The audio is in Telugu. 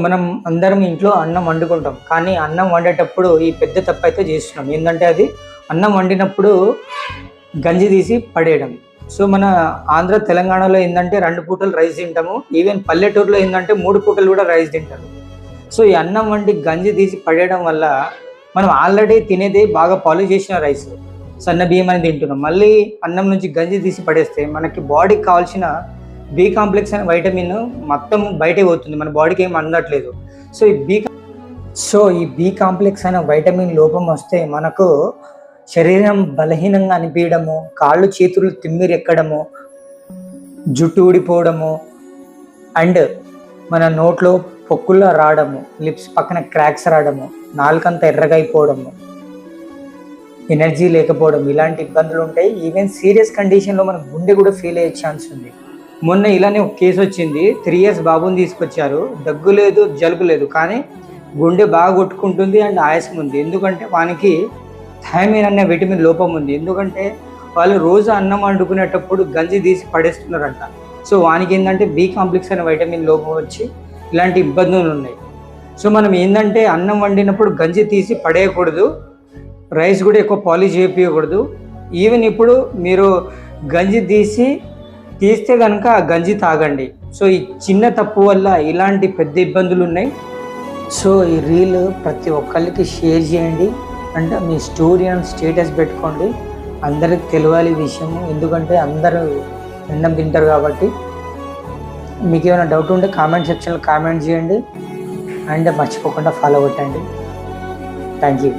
మనం అందరం ఇంట్లో అన్నం వండుకుంటాం. కానీ అన్నం వండేటప్పుడు ఈ పెద్ద తప్పు అయితే చేస్తున్నాం. ఏంటంటే అది అన్నం వండినప్పుడు గంజి తీసి పడేయడం. సో మన ఆంధ్ర తెలంగాణలో ఏంటంటే రెండు పూటలు రైస్ తింటాము. ఈవెన్ పల్లెటూరులో ఏంటంటే మూడు పూటలు కూడా రైస్ తింటారు. సో ఈ అన్నం వండి గంజి తీసి పడేయడం వల్ల మనం ఆల్రెడీ తినేది బాగా పాలిష్ చేసిన రైస్. సన్న బియ్యం అని తింటున్నాం. మళ్ళీ అన్నం నుంచి గంజి తీసి పడేస్తే మనకి బాడీకి కావాల్సిన బి కాంప్లెక్స్ అనే వైటమిన్ మొత్తం బయటకు పోతుంది. మన బాడీకి ఏం అందట్లేదు. సో ఈ బి సో ఈ బి కాంప్లెక్స్ అనే వైటమిన్ లోపం వస్తే మనకు శరీరం బలహీనంగా అనిపించడము కాళ్ళు చేతులు తిమ్మిరెక్కడము జుట్టు ఊడిపోవడము అండ్ మన నోట్లో పొక్కుల్లో రావడము లిప్స్ పక్కన క్రాక్స్ రావడము నాలుకంతా ఎర్రగైపోవడము ఎనర్జీ లేకపోవడం ఇలాంటి ఇబ్బందులు ఉంటాయి. ఈవెన్ సీరియస్ కండిషన్లో మన గుండె కూడా ఫెయిల్ అయ్యే ఛాన్స్ ఉంది. మొన్న ఇలానే ఒక కేసు వచ్చింది. త్రీ ఇయర్స్ బాబుని తీసుకొచ్చారు. దగ్గు లేదు జలుబు లేదు. కానీ గుండె బాగా కొట్టుకుంటుంది అండ్ ఆయాసం ఉంది. ఎందుకంటే వానికి థైమిన్ అనే విటమిన్ లోపం ఉంది. ఎందుకంటే వాళ్ళు రోజు అన్నం వండుకునేటప్పుడు గంజి తీసి పడేస్తున్నారంట. సో వానికి ఏంటంటే బి కాంప్లెక్స్ అనే వైటమిన్ లోపం వచ్చి ఇలాంటి ఇబ్బందులు ఉన్నాయి. సో మనం ఏంటంటే అన్నం వండినప్పుడు గంజి తీసి పడేయకూడదు. రైస్ కూడా ఎక్కువ పాలిష్ చేయకూడదు ఈవెన్ ఇప్పుడు మీరు గంజి తీసి తీస్తే కనుక గంజి తాగండి. సో ఈ చిన్న తప్పు వల్ల ఇలాంటి పెద్ద ఇబ్బందులు ఉన్నాయి సో ఈ రీల్ ప్రతి ఒక్కరికి షేర్ చేయండి. అంటే మీ స్టోరీ అండ్ స్టేటస్ పెట్టుకోండి. అందరికి తెలియాలి విషయం విషయము. ఎందుకంటే అందరూ అన్నం తింటారు కాబట్టి. మీకు ఏమైనా డౌట్ ఉంటే కామెంట్ సెక్షన్లో కామెంట్ చేయండి. అండ్ మర్చిపోకుండా ఫాలో కొట్టండి. Thank you